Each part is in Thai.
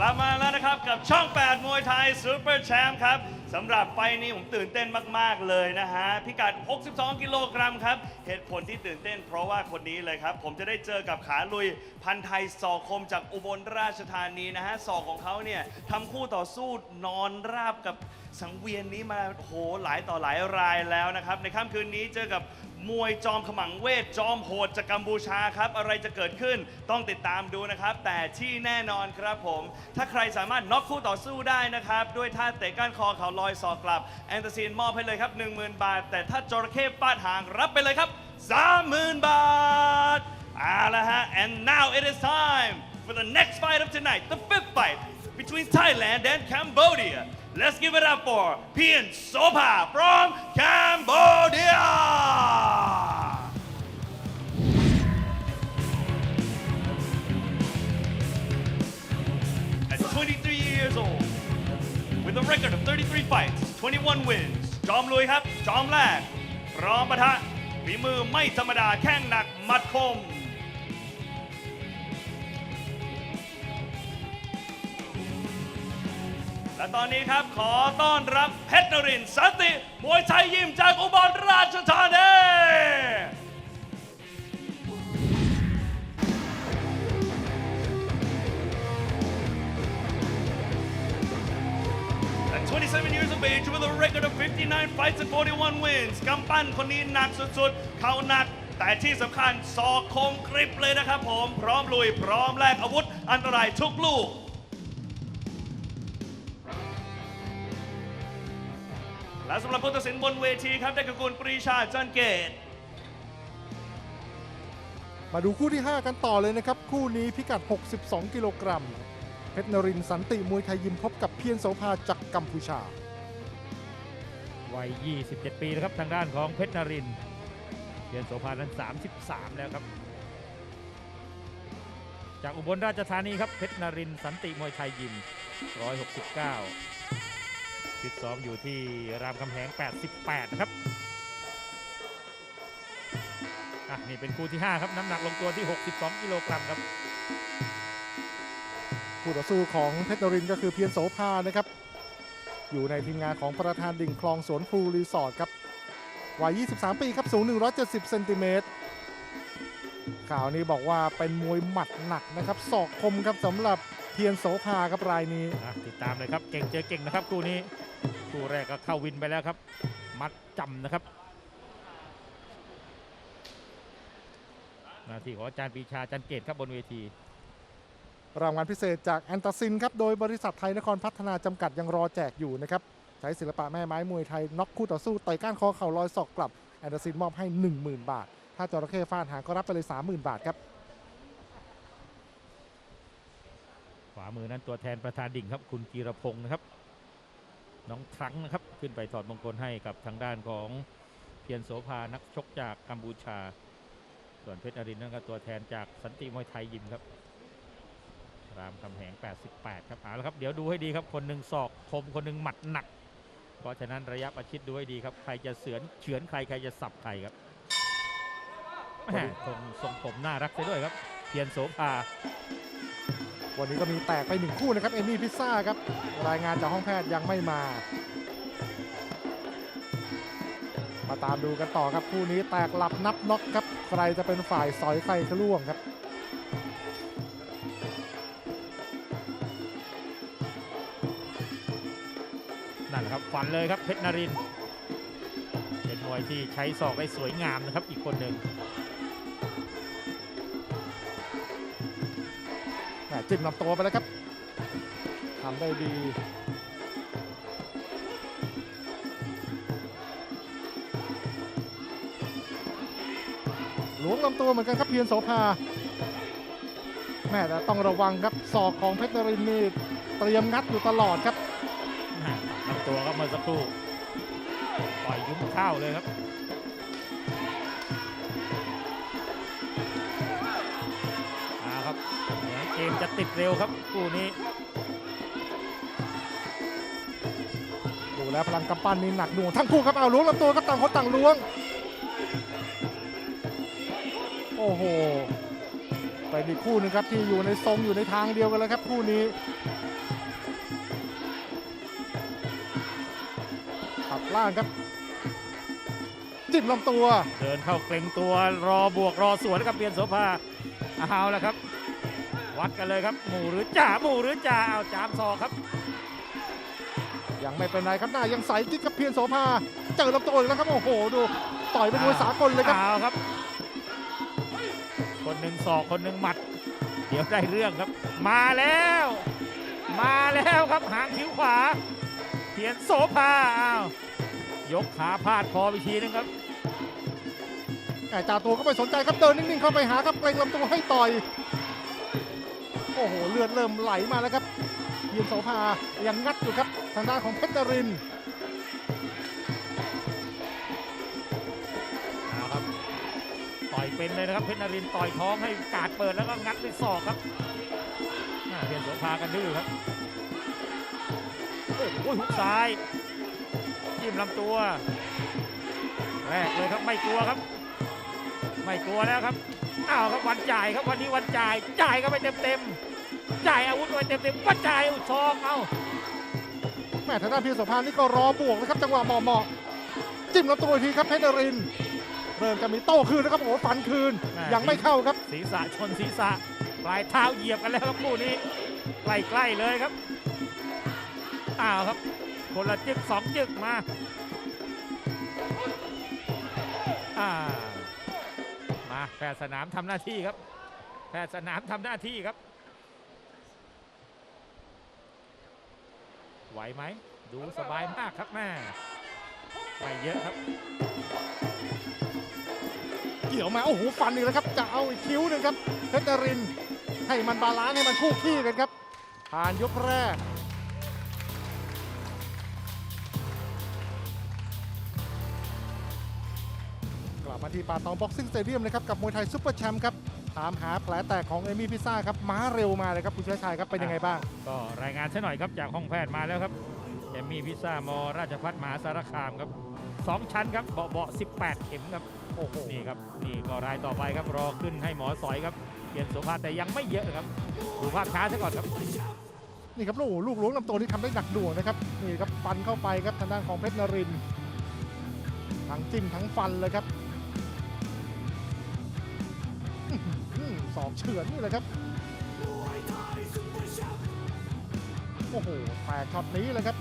กลับมาแล้วนะครับกับช่อง 8 มวยไทยซูเปอร์แชมป์ครับสำหรับไฟล์นี้ผมตื่นเต้นมาก ๆ เลยนะฮะ พิกัด 62 กิโลกรัมครับ เหตุผลที่ตื่นเต้นเพราะว่าคนนี้เลยครับ ผมจะได้เจอกับขาลุยพันไทยศอกคมจากอุบลราชธานีนะฮะศอกของเขาเนี่ยทำคู่ต่อสู้นอนราบกับสังเวียนนี้มาโหหลายต่อหลายรายแล้วนะครับ ในค่ำคืนนี้เจอกับ มวยจอมขมังเวทจอมโหดจากกัมพูชาครับ อะไรจะเกิดขึ้นต้องติดตามดูนะครับ แต่ที่แน่นอนครับผม ถ้าใครสามารถน็อกคู่ต่อสู้ได้นะครับ ด้วยท่าเตะก้านคอเข่าลอยศอกกลับ แอนตาซีนมอบให้เลยครับ 10,000 บาท แต่ถ้าจระเข้ฟาดหางรับไปเลยครับ 30,000 บาทเอาละฮะ and now it is time for the next fight of tonight the fifth fight between Thailand and Cambodia let's give it up for Pien Sopa from Cambodia At 23 years old, with a record of 33 fights, 21 wins, จอมลุยครับ จอมแรกพร้อมปะทะฝีมือไม่ธรรมดาแข้งหนักหมัดคม และตอนนี้ครับขอต้อนรับเพชรนรินทร์สันติมวยไทยยิมจากอุบลราชธานี At 27 years of age with a record of 59 fights and 41 wins กำปั้นคนนี้หนักสุดๆ เขาหนักแต่ที่สำคัญศอกคมกริบเลยนะครับผม พร้อมลุย พร้อมแลกอาวุธอันตรายทุกลูก และสำหรับผู้ตัดสินบนเวทีครับได้กับคุณปรีชาจันเกต มาดูคู่ที่ 5 กันต่อเลยนะครับ คู่นี้พิกัด 62 กิโลกรัมเพชรนรินทร์สันติมวยไทยยิมพบกับเพียรโสภาจากกัมพูชา วัย 27 ปีนะครับทางด้านของเพชรนรินทร์เพียรโสภานั้น 33 แล้วครับ จากอุบลราชธานีครับเพชรนรินทร์สันติมวยไทยยิม 169 ฟิตซ้อมอยู่ที่รามคำแหง 88 นะครับ อะ นี่เป็นคู่ที่ 5 ครับ น้ำหนักลงตัวที่ 62 กิโลกรัมครับคู่ต่อสู้ของเพชรนรินทร์ก็คือเพียรโสภานะครับ อยู่ในทีมงานของประธานดิ่งคลองสวนพลูรีสอร์ทครับ วัย 23 ปีครับ สูง 170 เซนติเมตร ข่าวนี้บอกว่าเป็นมวยหมัดหนักนะครับ ศอกคมครับสำหรับ เพียรโสภาครับรายนี้ อะติดตามเลยครับ เก่งเจอเก่งนะครับคู่นี้ คู่แรกก็เข้าวินไปแล้วครับ มัดจำนะครับ หน้าที่ของอาจารย์ปรีชาจันเกตครับบนเวที รางวัลพิเศษจากแอนตาซินครับ โดยบริษัทไทยนครพัฒนาจำกัดยังรอแจกอยู่นะครับ ใช้ศิลปะแม่ไม้มวยไทยน็อกคู่ต่อสู้ต่อยก้านคอเข่าลอยศอกกลับแอนตาซินมอบให้ 10,000 บาท ถ้าจระเข้ฟาดหางก็รับไปเลย 30,000 บาทครับ ข วามือนั้นตัวแทนประธานดิ่งครับ คุณกีรพงศ์นะครับ น้องทรังนะครับ ขึ้นไปถอดมงคลให้กับทางด้านของเพียรโสภานักชกจากกัมพูชา ส่วนเพชรนรินทร์นั่นก็ตัวแทนจากสันติมวยไทยยิมครับรามคำแหง 88 ครับเอาละครับ เดี๋ยวดูให้ดีครับ คนหนึ่งศอกคม คนหนึ่งหมัดหนัก เพราะฉะนั้นระยะประชิดดูให้ดีครับ ใครจะเสือนเฉือนใคร ใครจะสับใครครับแหมทรงผมน่ารักไปด้วยครับ เพียรโสภา วันนี้ก็มีแตกไปหนึ่งคู่นะครับเอมี่พิซซ่าครับรายงานจากห้องแพทย์ยังไม่มา มาตามดูกันต่อครับคู่นี้แตกหลับนับน็อกครับใครจะเป็นฝ่ายสอยใครจะล่วงครับนั่นแหละครับฝันเลยครับเพชรนรินเป็นมวยที่ใช้ศอกได้สวยงามนะครับอีกคนหนึ่ง จิ้มลำตัวไปแล้วครับทำได้ดีหลวงลำตัวเหมือนกันครับเพียรโสภาแม่แต่ต้องระวังครับศอกของเพชรรินนี่เตรียมงัดอยู่ตลอดครับลำตัวก็เมื่อสักครู่ปล่อยยุ้มข้าวเลยครับ เหมือนเกมจะติดเร็วครับคู่นี้ ดูแล้วพลังกำปั้นนี่หนักหน่วงทั้งคู่ครับเอาล้วงลำตัวก็ต่างคนต่างล้วง โอ้โหเป็นอีกคู่หนึงครับที่อยู่ในทรงอยู่ในทางเดียวกันแล้วครับคู่นี้ตัดล่างครับจิ้มลำตัว เดินเข้าเกรงตัวรอบวกรอสวนกับเพียนโสภาเอาแล้วครับ วัดกันเลยครับ หมู่หรือจ่าหมู่หรือจ่าเอาจามศอกครับ ยังไม่เป็นไรครับหน้ายังใสกิ๊กกับเพียรโสภาเจอลำตัวอีกแล้วครับโอ้โหดูต่อยเป็นมวยสากลเลยครับเอาครับ คนหนึ่งศอกคนหนึ่งหมัด เดี๋ยวได้เรื่องครับ มาแล้ว มาแล้วครับหางคิ้วขวา เพียนโสภาอ้าวยกขาพาดคอไปทีนึงครับแต่จ่าตัวก็ไม่สนใจครับเดินนิ่งๆเข้าไปหาครับเกรงลำตัวให้ต่อย โอ้โหเลือดเริ่มไหลมาแล้วครับเพียรโสภายังงัดอยู่ครับทางด้านของเพชรนรินเอาครับต่อยเป็นเลยนะครับเพชรนรินต่อยท้องให้กาดเปิดแล้วก็งัดด้วยศอกครับอ่าเพียนโสภากันดื้อครับโอ้โหหุกซ้ายจิ้มลำตัวแรกเลยครับไม่กลัวครับไม่กลัวแล้วครับอ้าวครับวันจ่ายครับวันนี้วันจ่ายจ่ายก็ไปเต็มเต็ม จ่ายอาวุธไปเต็มเต็มๆวันจ่ายอุทองเอาแม่ทางด้านเพียรโสภานี่ก็รอบวกนะครับจังหวะเหมาะๆจิ้มลำตัวอีกทีครับเพชรนรินทร์เริ่มจะมีโต้คืนนะครับโอ้โหฟันคืนยังไม่เข้าครับศีรษะชนศีรษะปลายเท้าเหยียบกันแล้วครับคู่นี้ใกล้ๆเลยครับอ้าวครับคนละจึกสองจึกมาอ่ามาแพทย์สนามทำหน้าที่ครับแพทย์สนามทำหน้าที่ครับ ไหวไหม ดูสบายมากครับแม่ไม่เยอะครับ เกี่ยวมา โอ้โห ฟันอีกแล้วครับ จะเอาอีกคิ้วหนึ่งครับ เพชรนริน ให้มันบาลานซ์ให้มันคู่ขี้กันครับ ผ่านยกแรกกลับมาที่ป่าตองบ็อกซิ่งสเตเดียมนะครับ กับมวยไทยซุปเปอร์แชมป์ครับ ถามหาแผลแตกของเอมี่พิซซ่าครับม้าเร็วมาเลยครับคุณเชื้อชายครับเป็นยังไงบ้าง ก็รายงานซะหน่อยครับจากห้องแพทย์มาแล้วครับเอมมี่พิซซ่ามอราชพัฒมหาสารคามครับสองชั้นครับเบาะเบาะ18 เข็มครับโอ้โหนี่ครับนี่ก็รายต่อไปครับรอขึ้นให้หมอสอยครับเปลี่ยนโสภาแต่ยังไม่เยอะครับดูภาพช้าซะก่อนครับนี่ครับลูกลูกล้วงลำตัวนี่ทำได้หนักหน่วงนะครับนี่ครับฟันเข้าไปครับทางด้านของเพชรนรินทร์ทั้งจิ้มทั้งฟันเลยครับ อสองเฉือนนี่เลยครับ โอ้โหแตกช็อตนี้เลยครับ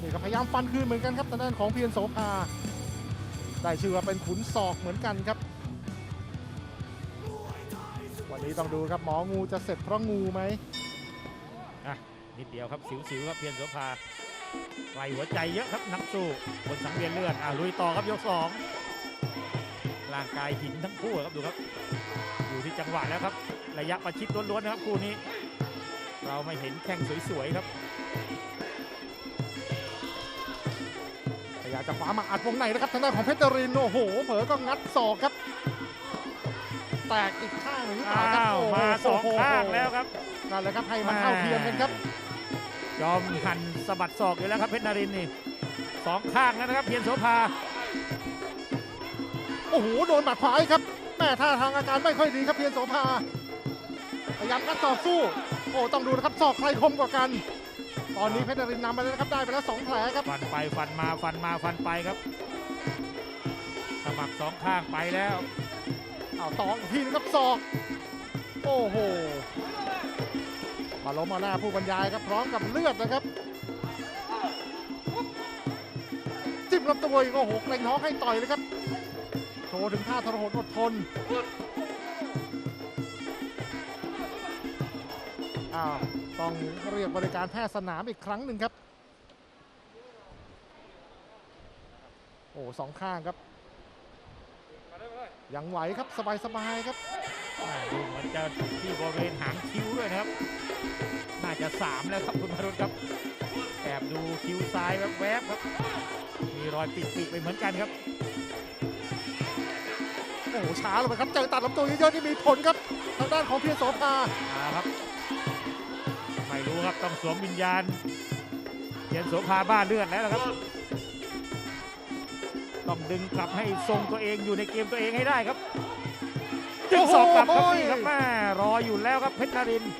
นี่ก็พยายามฟันคืนเหมือนกันครับทางด้านของเพียรโสภาได้ชื่อว่าเป็นขุนศอกเหมือนกันครับ วันนี้ต้องดูครับหมองูจะเสร็จเพราะงูไหมนิดเดียวครับสิวๆครับเพียนโสภาไกลหัวใจเยอะครับนักสู้บนสังเวียนเลือดอะลุยต่อครับยกสอง ร่างกายหินทั้งคู่ครับดูครับ อยู่ที่จังหวะแล้วครับ ระยะประชิดล้วนๆนะครับคู่นี้ เราไม่เห็นแข้งสวยๆครับพยายามจะขวามาอัดวงในนะครับทางด้านของเพชรนรินทร์โอ้โห เผลอก็งัดศอกครับ แตกอีกข้างหนึ่งหรือเปล่าครับอ้าวโโหมาสองข้างแล้วครับ นั่นแหละครับให้มันเท่าเทียมกันครับ ยอมหันสะบัดศอกอยู่แล้วครับเพชรนารินทร์นี่สองข้างแล้วนะครับเพียรโสภา โอ้โหโดนหมัดขวาอีกครับแม่ท่าทางอาการไม่ค่อยดีครับเพียรโสภาพยายามงัดศอกสู้ โอ้ต้องดูนะครับศอกใครคมกว่ากัน ตอนนี้เพชรนรินทร์นำไปแล้วนะครับได้ไปแล้วสองแผลครับฟันไปฟันมาฟันมาฟันไปครับสมัครสองข้างไปแล้วเอาต่ออีกทีนึงครับศอก โอ้โหมาล้มมาหน้าผู้บรรยายครับพร้อมกับเลือดนะครับจิ้มลำตัวอีกโอ้โหเกรงท้องให้ต่อยเลยครับโชว์ถึงท่าทรหดอดทนอ้าวต้องเรียกบริการแพทย์สนามอีกครั้งหนึ่งครับ โอ้สองข้างครับ ยังไหวครับสบายๆครับดูเหมือนจะที่บริเวณหางคิ้วด้วยนะครับ น่าจะสามแล้วครับคุณมารุตครับ แอบดูคิ้วซ้ายแวบๆครับ มีรอยปิดๆไปเหมือนกันครับ โอ้โหช้าลงไปครับเจอตัดลำตัวเยอะๆที่มีผลครับทางด้านของเพียรโสภาเอาครับ ไม่รู้ครับต้องสวมวิญญาณเทียนโสภาบ้าเลือดแล้วนะครับ ต้องดึงกลับให้ทรงตัวเองอยู่ในเกมตัวเองให้ได้ครับจึงสอกกลับครับโอ้โหนี่ครับแม่รออยู่แล้วครับเพชรนรินทร์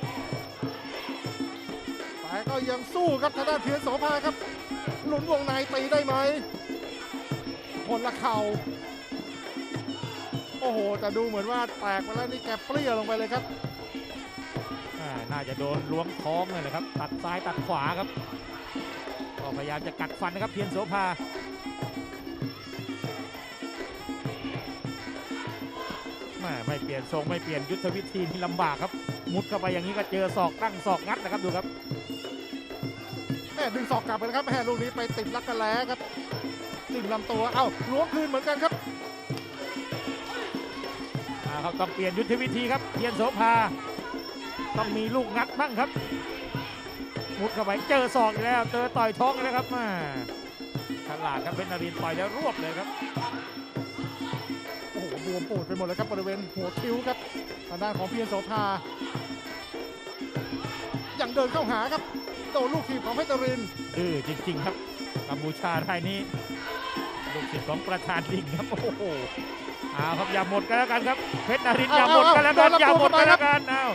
แต่ก็ยังสู้ครับทางด้านเพียรโสภาครับหลุนวงในตีได้ไหมคนละเข่าโอ้โห แต่ดูเหมือนว่าแตกไปแล้วนี่แกเปรี้ยลงไปเลยครับอ่าน่าจะโดนล้วงท้องเลยนะครับ ตัดซ้ายตัดขวาครับ ก็พยายามจะกัดฟันนะครับเพียรโสภาแม่ไม่เปลี่ยนทรงไม่เปลี่ยนยุทธวิธีนี่ลำบากครับ มุดเข้าไปอย่างนี้ก็เจอศอกตั้งศอกงัดนะครับดูครับแม่ดึงศอกกลับไปนะครับแม่ลูกนี้ไปติดลักกระแลครับจิ้มลำตัว เอ้าล้วงคืนเหมือนกันครับอ่าครับต้องเปลี่ยนยุทธวิธีครับเพียรโสภา ต้องมีลูกงัดบ้างครับ มุดเข้าไปเจอศอกอีกแล้ว เจอต่อยท้องอีกแล้วครับมาฉลาดครับเพชรนรินทร์ต่อยแล้วรวบเลยครับโอ้โหบวมปูดไปหมดเลยครับบริเวณหัวคิ้วครับทางด้านของเพียรโสภายังเดินเข้าหาครับโดนลูกทีมของเพชรนรินทร์ดื้อจริง ๆ ครับกัมพูชารายนี้ลูกศิษย์ของประธานลิงครับโอ้โหเอาครับอย่าหมดกันแล้วกันครับ เพชรนรินทร์อย่าหมดกันแล้วกันอย่าหมดกันแล้วกันเอา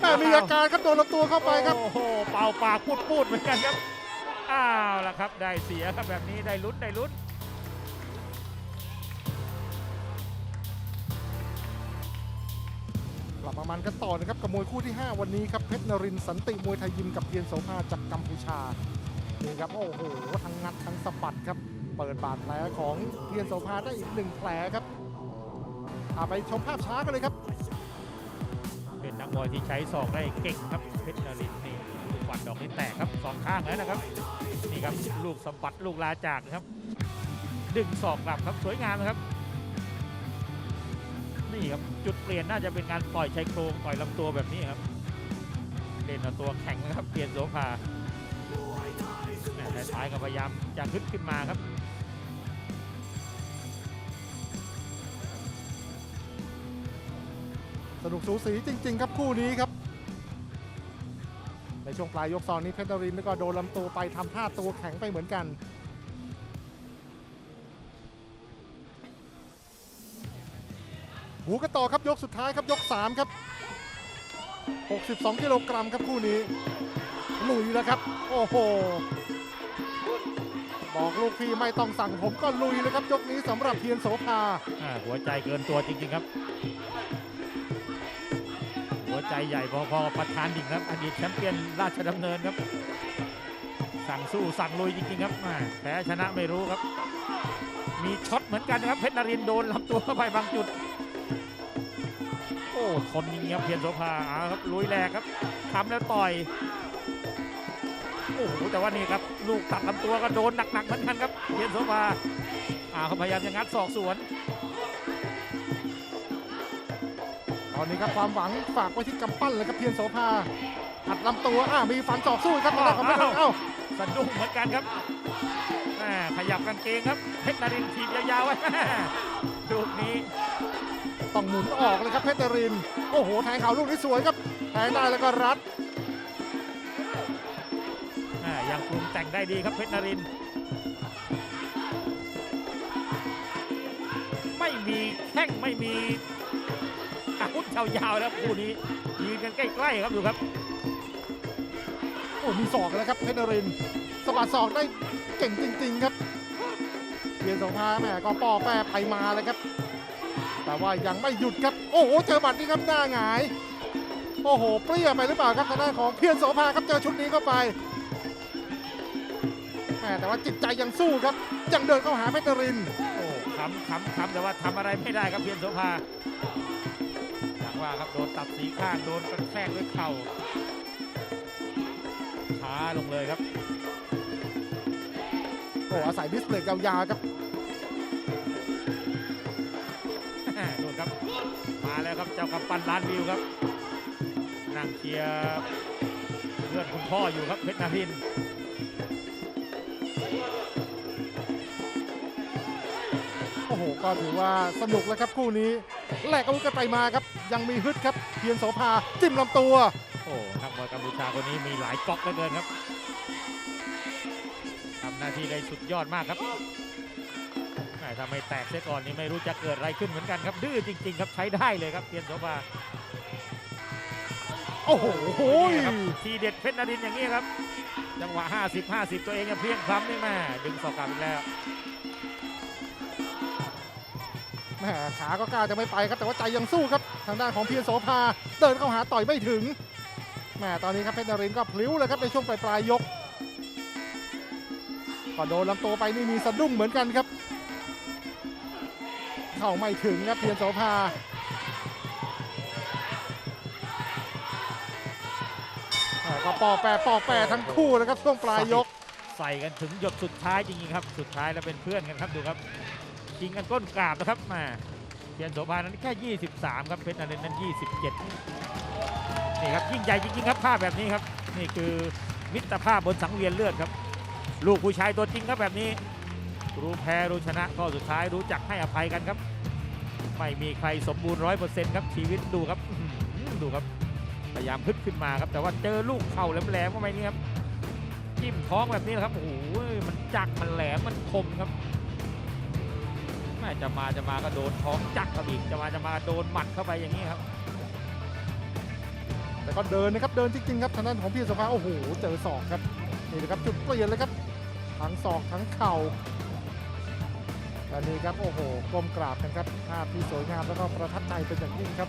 แม่มีอาการครับโดนลำตัวเข้าไปครับ โอ้โหเป่าปากพูดพูดเหมือนกันครับ อ้าวละครับ ได้เสียครับแบบนี้ได้ลุ้นได้ลุ้นกลับมามันกันต่อนะครับกับมวยคู่ที่ 5 วันนี้ครับเพชรนรินทร์สันติมวยไทยยิมกับเพียรโสภาจากกัมพูชานี่ครับโอ้โหทั้งงัดทั้งสะบัดครับ เปิดบาดแผลของเพียรโสภาได้อีกหนึ่งแผลครับ อาไปชมภาพช้ากันเลยครับ เป็นนักมวยที่ใช้ศอกได้เก่งครับเพชรนรินทร์นี่ลูกฟันดอกนี้แตกครับสองข้างแล้วนะครับ นี่ครับลูกสะบัดลูกลาจากนะครับ ดึงศอกกลับครับสวยงามนะครับ นี่ครับจุดเปลี่ยนน่าจะเป็นการต่อยชายโครงต่อยลำตัวแบบนี้ครับเล่นเอาตัวแข็งนะครับเปลี่ยนโสภาแหม่ท้ายก็พยายามจะขึ้นขึ้นมาครับ นุกสูสีจริง ๆ ครับคู่นี้ครับ ในช่วงปลายยกสองนี้เพชรนรินก็โดนลำตัวไปทำท่าตัวแข็งไปเหมือนกันหูกันต่อครับยกสุดท้ายครับยก 3 ครับ 62 กิโลกรัมครับคู่นี้ลุยแล้วครับ โอ้โห บอกลูกพี่ไม่ต้องสั่งผมก็ลุยเลยครับ ยกนี้สำหรับเทียนโสภาหัวใจเกินตัวจริง ๆ ครับ ใจใหญ่พอๆประธานดิ่งครับ อดีตแชมป์เปี้ยนราชดำเนินครับ สั่งสู้สั่งลุยจริงๆครับแพ้ชนะไม่รู้ครับ มีช็อตเหมือนกันนะครับเพชรนรินโดนลำตัวเข้าไปบางจุด โอ้ทนจริงครับเพียรโสภาเอาครับลุยแรกครับทำแล้วต่อยโอ้โหแต่ว่านี่ครับลูกตัดลำตัวก็โดนหนักๆเหมือนกันครับเพียรโสภาอ่าเขาพยายามจะงัดศอกสวน อนนี้ครับความหวังฝากไว้ที่กำปั้นเลยครับเพียรโสภาอัดลำตัวอ่ามีฟันศอกสู้ครับตอนแรกของเพชรนรินทร์เอ้าสะดุ้งเหมือนกันครับแม่ขยับกางเกงครับเพชรนรินทร์ทีบยาวๆไว้ลูกนี้ ต้องหมุนออกเลยครับเพชรนรินทร์โอ้โหแทงเข่าลูกนี้สวยครับแทงได้แล้วก็รัดแม่ยังปรุงแต่งได้ดีครับเพชรนรินทร์ไม่มีแข้งไม่มี อาวุธยาวๆแล้วคู่นี้ยืนกันใกล้ๆครับดูครับโอ้มีศอกแล้วครับเพชรนรินทร์สะบัดศอกได้เก่งจริง ๆ ครับเพียรโสภาแหม่ก็ป้อแปรไปมาเลยครับ แต่ว่ายังไม่หยุดครับโอ้โหเจอบัตรนี้ครับหน้าหงายโอ้โหเปรี้ยไปหรือเปล่าครับทางด้านของเพียรโสภาครับเจอชุดนี้เข้าไปแหมแต่ว่าจิตใจยังสู้ครับยังเดินเข้าหาเพชรนรินทร์โอ้คำคำคำแต่ว่าทำอะไรไม่ได้ครับเพียรโสภาอย่าง ว่าครับโดนตัดสีข้างโดนกระแทกด้วยเข่าช้าลงเลยครับโอ้อาศัยดิสเพลย์ยาวๆครับดูครับมาแล้วครับเจ้ากำปั้นล้านวิวครับนั่งเชียร์เพื่อนคุณพ่ออยู่ครับเพชรนารินทร์โอ้โหก็ถือว่าสนุกแล้วครับคู่นี้ แลกอาวุธกันไปมาครับ ยังมีฮึดครับเพียรโสภาจิ้มลำตัว โอ้นักมวยกัมพูชาคนนี้มีหลายก๊อกเหลือเกินครับทำหน้าที่ได้สุดยอดมากครับแหมม่ถ้าไม่แตกเสียก่อนนี่ไม่รู้จะเกิดอะไรขึ้นเหมือนกันครับ ดื้อจริง ๆ ครับใช้ได้เลยครับเพียรโสภาโอ้โหนี่ครับทีเด็ดเพชรนารินทร์อย่างนี้ครับ จังหวะ 50 50 ตัวเองยังเพลียงพล้ำนี่แม่ดึงศอกกลับอีกแล้ว แหมขาก็กล้าจะไม่ไปครับแต่ว่าใจยังสู้ครับทางด้านของเพียรโสภาเดินเข้าหาต่อยไม่ถึงแหมตอนนี้ครับเพชรนรินก็พลิ้วเลยครับในช่วงปลายปลายยกก็โดนลำตัวไปนี่มีสะดุ้งเหมือนกันครับ เข้าไม่ถึงครับเพียรโสภาก็ปอกแปรปอกแปรทั้งคู่นะครับช่วงปลายยก ใส่กันถึงหยดสุดท้ายจริงๆครับ สุดท้ายแล้วเป็นเพื่อนกันครับดูครับ ชิงกันก้นกราบนะครับมาเพียรโสภานั้นแค่ 23 ครับเพชรนารินทร์นั้น 27 นี่ครับยิ่งใหญ่จริงๆครับภาพแบบนี้ครับ นี่คือมิตรภาพบนสังเวียนเลือดครับ ลูกผู้ชายตัวจริงครับแบบนี้ รู้แพ้รู้ชนะก็สุดท้ายรู้จักให้อภัยกันครับ ไม่มีใครสมบูรณ์ร้อยเปอร์เซ็นต์ครับชีวิตดูครับดูครับพยายามพึดขึ้นมาครับ แต่ว่าเจอลูกเข่าแหลมๆเข้าไปนี่ครับจิ้มท้องแบบนี้ครับโอ้โหมันจักมันแหลมมันคมครับ จะมาจะมาก็โดนท้องจักเข้าไปอีกจะมาจะมาโดนหมัดเข้าไปอย่างนี้ครับ แต่ก็เดินนะครับเดินจริงๆครับทางด้านของพี่สภาโอ้โหเจอศอกครับนี่นะครับจุดเปลี่ยนเลยครับทั้งศอกทั้งเข่าและนี่ครับโอ้โหก้มกราบกันครับภาพที่สวยงามแล้วก็ประทับใจเป็นอย่างยิ่งครับ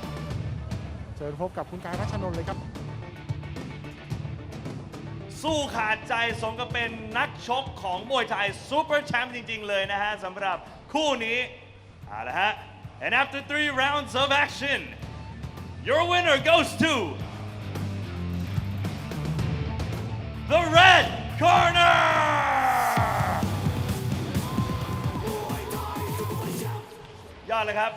เชิญพบกับคุณกายรัชนนท์เลยครับ สู้ขาดใจสมกับเป็นนักชกของมวยไทยซูเปอร์แชมป์จริง ๆ เลยนะฮะสำหรับ คู่นี้เอาละฮะ and after three rounds of action your winner goes to the red corner ยอดเลยครับ